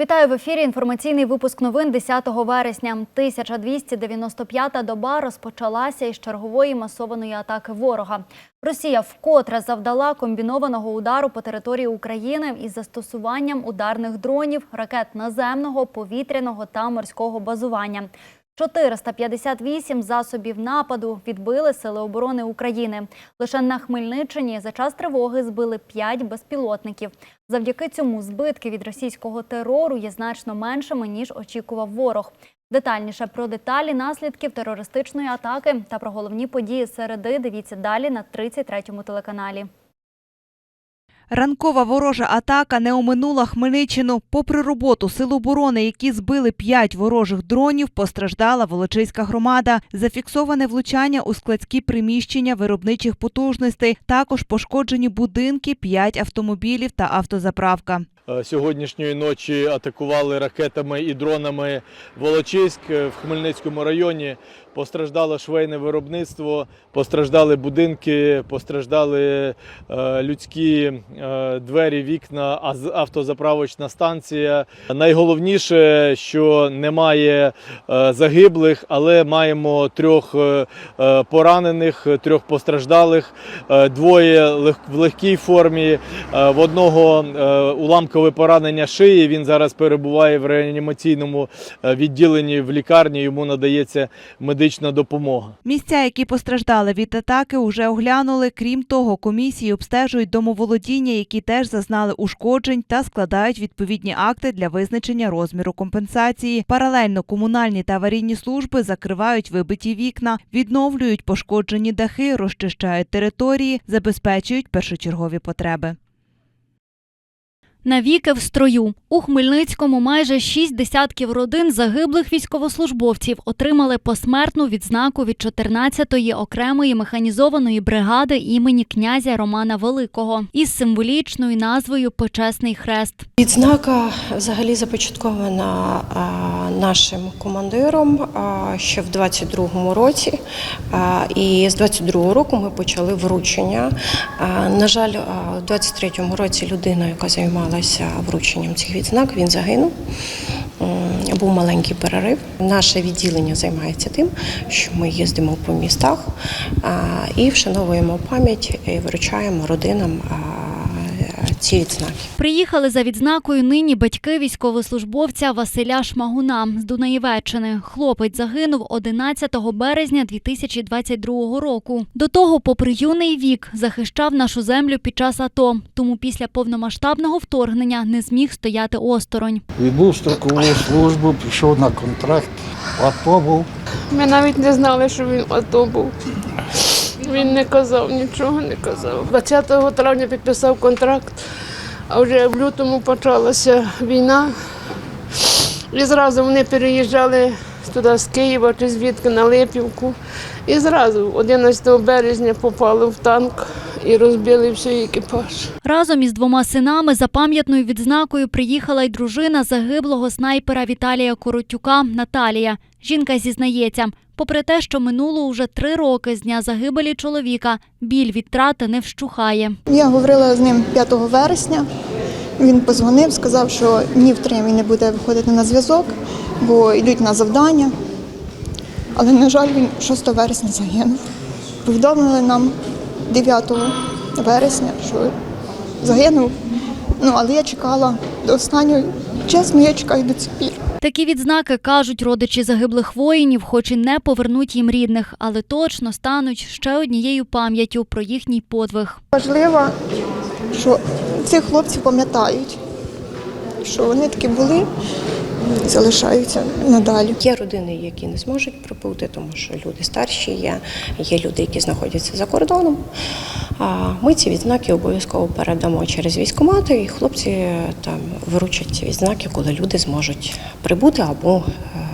Вітаю в ефірі. Інформаційний випуск новин 10 вересня. 1295-та доба розпочалася із чергової масованої атаки ворога. Росія вкотре завдала комбінованого удару по території України із застосуванням ударних дронів, ракет наземного, повітряного та морського базування. 458 засобів нападу відбили Сили оборони України. Лише на Хмельниччині за час тривоги збили 5 безпілотників. Завдяки цьому збитки від російського терору є значно меншими, ніж очікував ворог. Детальніше про деталі наслідків терористичної атаки та про головні події середи дивіться далі на 33-му телеканалі. Ранкова ворожа атака не оминула Хмельниччину. Попри роботу сил оборони, які збили п'ять ворожих дронів, постраждала Волочиська громада. Зафіксоване влучання у складські приміщення виробничих потужностей. Також пошкоджені будинки, п'ять автомобілів та автозаправка. Е, Сьогоднішньої ночі атакували ракетами і дронами Волочиськ е, в Хмельницькому районі. Постраждало швейне виробництво, постраждали будинки, постраждали е, людські двері, вікна, автозаправочна станція. Найголовніше, що немає загиблих, але маємо трьох поранених, трьох постраждалих, двоє в легкій формі, в одного е, уламкове поранення шиї. Він зараз перебуває в реанімаційному е, відділенні в лікарні. Йому надається медична допомога. Місця, які постраждали від атаки, уже оглянули. Крім того, комісії обстежують домоволодіння, які теж зазнали ушкоджень та складають відповідні акти для визначення розміру компенсації. Паралельно комунальні та аварійні служби закривають вибиті вікна, відновлюють пошкоджені дахи, розчищають території, забезпечують першочергові потреби. Навіки в строю у Хмельницькому майже шість десятків родин загиблих військовослужбовців отримали посмертну відзнаку від 14-ї окремої механізованої бригади імені князя Романа Великого із символічною назвою Почесний хрест. Відзнака взагалі започаткована нашим командиром ще в 22-му році. І з 22-го року ми почали вручення. На жаль, в 23-му році людина, яка займалася врученням цих відзнак, він загинув. Був маленький перерив. Наше відділення займається тим, що ми їздимо по містах і вшановуємо пам'ять і вручаємо родинам ці відзнаки. Приїхали за відзнакою нині батьки військовослужбовця Василя Шмагуна з Дунаєвеччини. Хлопець загинув 11 березня 2022 року. До того, попри юний вік, захищав нашу землю під час АТО. Тому після повномасштабного вторгнення не зміг стояти осторонь. Відбув строкову службу, пішов на контракт, АТО був. Ми навіть не знали, що він АТО був. Він не казав, нічого не казав. 20 травня підписав контракт, а вже в лютому почалася війна. І зразу вони переїжджали туди з Києва чи звідки на Липівку. І зразу 11 березня попали в танк і розбили всій екіпаж. Разом із двома синами за пам'ятною відзнакою приїхала й дружина загиблого снайпера Віталія Коротюка Наталія. Жінка зізнається, попри те, що минуло уже три роки з дня загибелі чоловіка, біль від трати не вщухає. Я говорила з ним 5 вересня. Він позвонив, сказав, що ні в три він не буде виходити на зв'язок, бо йдуть на завдання. Але, на жаль, він 6 вересня загинув. Повідомили нам 9 вересня, що загинув. Ну, але я чекала до останнього. Чесно, я чекаю до цих пір. Такі відзнаки кажуть родичі загиблих воїнів, хоч і не повернуть їм рідних, але точно стануть ще однією пам'яттю про їхній подвиг. Важливо, що цих хлопців пам'ятають, що вони такі були залишаються надалі. Є родини, які не зможуть прибути, тому що люди старші є, є люди, які знаходяться за кордоном. Ми ці відзнаки обов'язково передамо через військкомати, і хлопці е, там виручать ці відзнаки, коли люди зможуть прибути або е,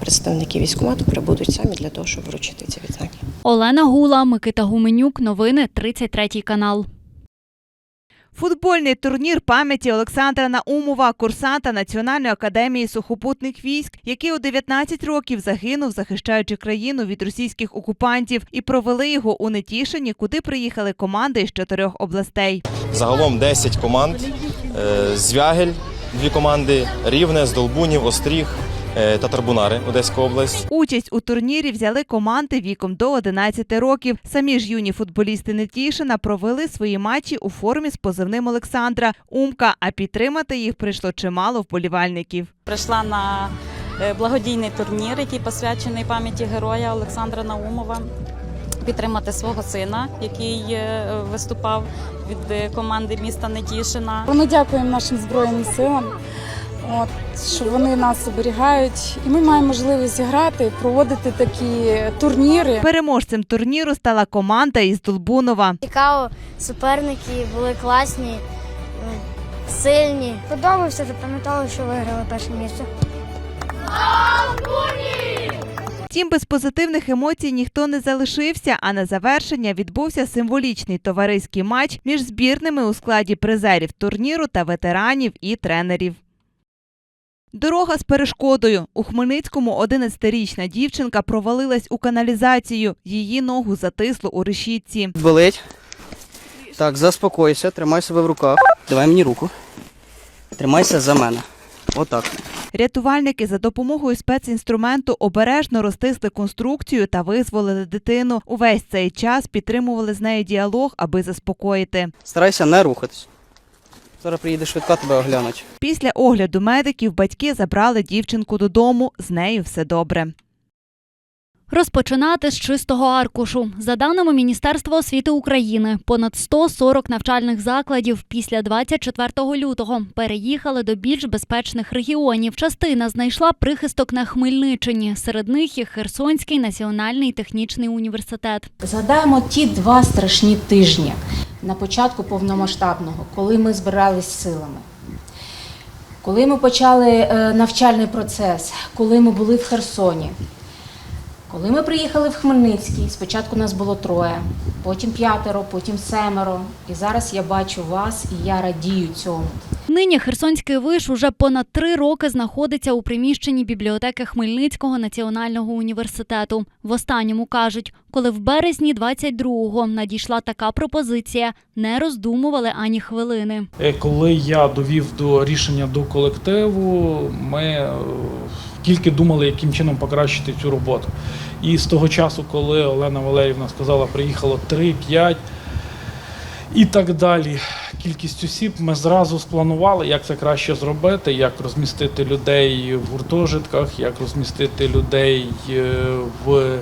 представники військкомату прибудуть самі для того, щоб вручити ці відзнаки. Олена Гула, Микита Гуменюк, новини 33 канал. Футбольний турнір пам'яті Олександра Наумова, курсанта Національної академії сухопутних військ, який у 19 років загинув, захищаючи країну від російських окупантів, і провели його у Нетішині, куди приїхали команди із чотирьох областей. Загалом 10 команд. Е, Звягель, дві команди Рівне, Здолбунів, Остріг е, та Тарбунари, Одеська область. Участь у турнірі взяли команди віком до 11 років. Самі ж юні футболісти Нетішина провели свої матчі у формі з позивним Олександра Умка, а підтримати їх прийшло чимало вболівальників. Прийшла на е, благодійний турнір, який посвячений пам'яті героя Олександра Наумова. Підтримати свого сина, який е, виступав від команди міста Нетішина. Ми дякуємо нашим збройним силам, от, що вони нас оберігають, і ми маємо можливість грати, проводити такі турніри. Переможцем турніру стала команда із Долбунова. Цікаво, суперники були класні, сильні. Подобався, запам'ятали, що виграли перше місце. Втім, без позитивних емоцій ніхто не залишився, а на завершення відбувся символічний товариський матч між збірними у складі призерів турніру та ветеранів і тренерів. Дорога з перешкодою. У Хмельницькому 11-річна дівчинка провалилась у каналізацію. Її ногу затисло у решітці. Болить. Так, заспокойся, тримай себе в руках. Давай мені руку. Тримайся за мене. Отак. Рятувальники за допомогою спецінструменту обережно розтисли конструкцію та визволили дитину. Увесь цей час підтримували з нею діалог, аби заспокоїти. Старайся не рухатись. Зараз приїде швидка, тебе оглянуть. Після огляду медиків батьки забрали дівчинку додому. З нею все добре. Розпочинати з чистого аркушу. За даними Міністерства освіти України, понад 140 навчальних закладів після 24 лютого переїхали до більш безпечних регіонів. Частина знайшла прихисток на Хмельниччині. Серед них і Херсонський національний технічний університет. Згадаємо ті два страшні тижні на початку повномасштабного, коли ми збирались силами. Коли ми почали е, навчальний процес, коли ми були в Херсоні, коли ми приїхали в Хмельницький, спочатку нас було троє, потім п'ятеро, потім семеро. І зараз я бачу вас і я радію цьому. Нині Херсонський виш уже понад три роки знаходиться у приміщенні бібліотеки Хмельницького національного університету. В останньому кажуть, коли в березні 22-го надійшла така пропозиція, не роздумували ані хвилини. Е, Коли я довів до рішення до колективу, ми е, тільки думали, яким чином покращити цю роботу. І з того часу, коли Олена Валерівна сказала, приїхало 3-5 і так далі. Кількість осіб ми зразу спланували, як це краще зробити, як розмістити людей в гуртожитках, як розмістити людей е, в,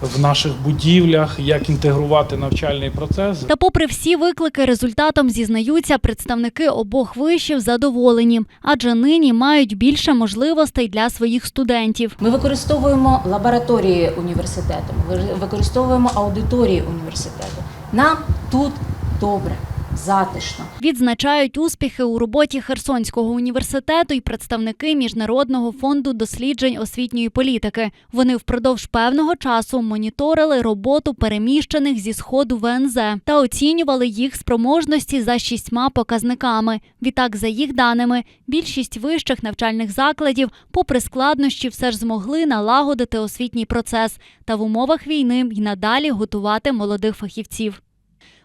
в наших будівлях, як інтегрувати навчальний процес. Та попри всі виклики, результатом зізнаються представники обох вишів задоволені, адже нині мають більше можливостей для своїх студентів. Ми використовуємо лабораторії університету, ми використовуємо аудиторії університету. Нам тут добре, затишно. Відзначають успіхи у роботі Херсонського університету і представники Міжнародного фонду досліджень освітньої політики. Вони впродовж певного часу моніторили роботу переміщених зі сходу ВНЗ та оцінювали їх спроможності за шістьма показниками. Відтак, за їх даними, більшість вищих навчальних закладів, попри складнощі, все ж змогли налагодити освітній процес та в умовах війни й надалі готувати молодих фахівців.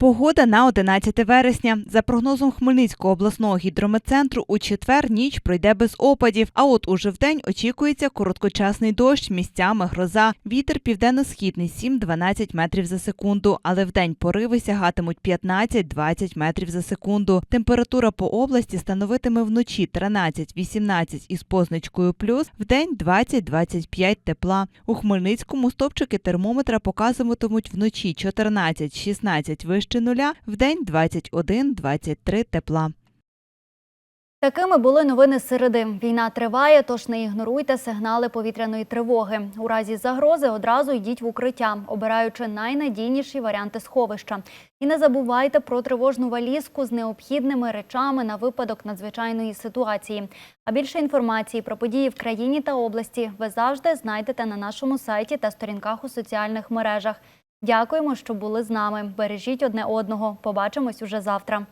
Погода на 11 вересня. За прогнозом Хмельницького обласного гідрометцентру, у четвер ніч пройде без опадів. А от уже вдень очікується короткочасний дощ, місцями гроза. Вітер південно-східний 7-12 метрів за секунду, але вдень пориви сягатимуть 15-20 метрів за секунду. Температура по області становитиме вночі 13-18 із позначкою плюс, вдень 20-25 тепла. У Хмельницькому стопчики термометра показуватимуть вночі 14-16 вище нуля, вдень 21-23 тепла. Такими були новини середи. Війна триває, тож не ігноруйте сигнали повітряної тривоги. У разі загрози одразу йдіть в укриття, обираючи найнадійніші варіанти сховища. І не забувайте про тривожну валізку з необхідними речами на випадок надзвичайної ситуації. А більше інформації про події в країні та області ви завжди знайдете на нашому сайті та сторінках у соціальних мережах. Дякуємо, що були з нами. Бережіть одне одного. Побачимось уже завтра.